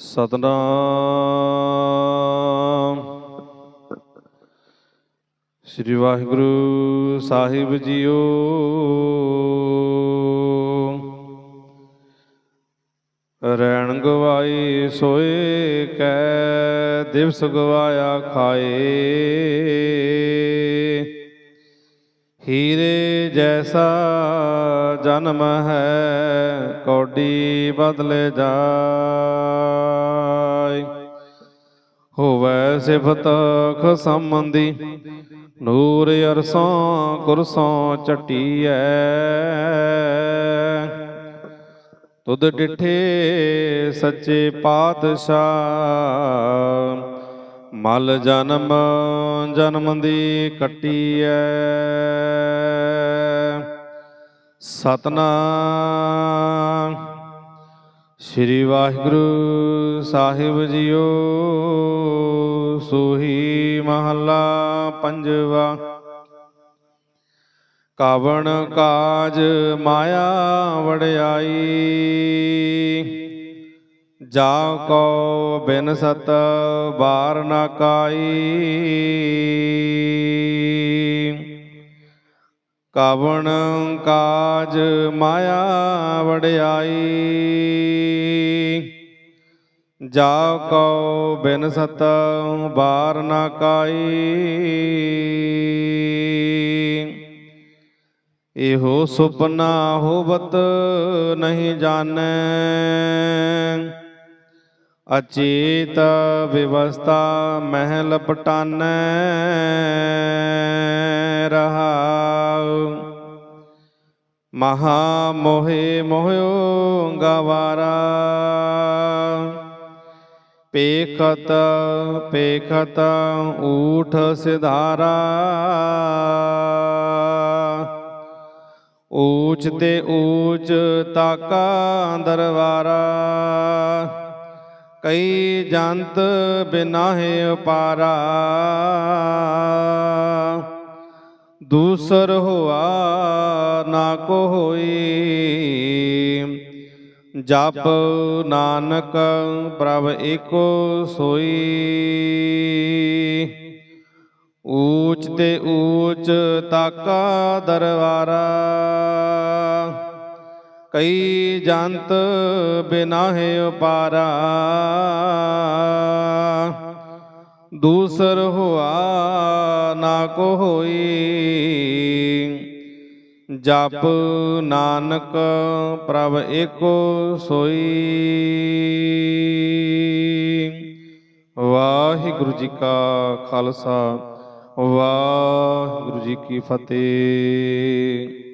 ਸਤਨਾਮ। ਸ੍ਰੀ ਵਾਹਿਗੁਰੂ ਸਾਹਿਬ ਜੀਓ। ਰੈਣ ਗਵਾਈ ਸੋਏ ਕੈ ਦਿਵਸ ਗਵਾਇਆ ਖਾਏ। ਹੀਰੇ ਜੈਸਾ ਜਨਮ ਹੈ, ਕੌਡੀ ਬਦਲੇ ਜਾਏ ਹੋਵੇ ਸਿਫਤ ਖਸਮੰਦੀ ਨੂਰ ਅਰਸੋਂ ਕੁਰਸੋਂ ਚਟੀਐ ਤੁਧ ਡਿਠੇ ਸੱਚੇ ਪਾਤਸ਼ਾਹ, ਮਲ ਜਨਮ ਜਨਮ ਦੀ ਕੱਟੀ ਕੱਟੀਐ। ਸਤਨਾਮ। ਸ੍ਰੀ ਵਾਹਿਗੁਰੂ ਸਾਹਿਬ ਜੀਓ, ਸੋਹੀ ਮਹੱਲਾ ਪੰਜਵਾ। ਕਾਵਣ ਕਾਜ ਮਾਇਆ ਵੜਾਈ ਜਾ ਕੋ ਬਿਨ ਸਤ ਬਾਰ ਨਾ ਕਾਈ। ਕਾਵਣ ਕਾਜ ਮਾਇਆ ਵੜਾਈ ਜਾ ਕੋ ਬਿਨ ਸਤ ਬਾਰ ਨਾ ਕਾਈ। ਇਹੋ ਸੁਪਨਾ ਹੋਵਤ ਨਹੀਂ ਜਾਣੈ। ਅਚੇਤ ਵਿਵਸਥਾ ਮਹਿਲ ਪਟਾਨੈ ਰਹਾਉ। ਮਹਾ ਮੋਹਿ ਮੋਹਿਓ ਗਵਾਰਾ। ਪੇਖਤ ਪੇਖਤ ਊਠ ਸਿਧਾਰਾ। ਊਚ ਤੇ ਊਚ ਤਾਕਾ ਦਰਵਾਰਾ। ਕਈ ਜੰਤ ਬਿਨਾਹਿ ਉਪਾਰਾ। ਦੂਸਰ ਹੋਆ ਨਾ ਕੋ ਹੋਈ। ਜਪ ਨਾਨਕ ਪ੍ਰਭ ਏਕੋ ਸੋਈ। ਊਚ ਤੇ ਊਚ ਤਾਕਾ ਦਰਵਾਰਾ। ਕਈ ਜੰਤ ਬਿਨਾਹਿ ਉਪਾਰਾ। ਦੂਸਰ ਹੋਆ ਨਾ ਕੋ ਹੋਈ। ਜਪ ਨਾਨਕ ਪ੍ਰਭ ਏਕੋ ਸੋਈ। ਵਾਹਿਗੁਰੂ ਜੀ ਕਾ ਖਾਲਸਾ, ਵਾਹਿਗੁਰੂ ਜੀ ਕੀ ਫਤਿਹ।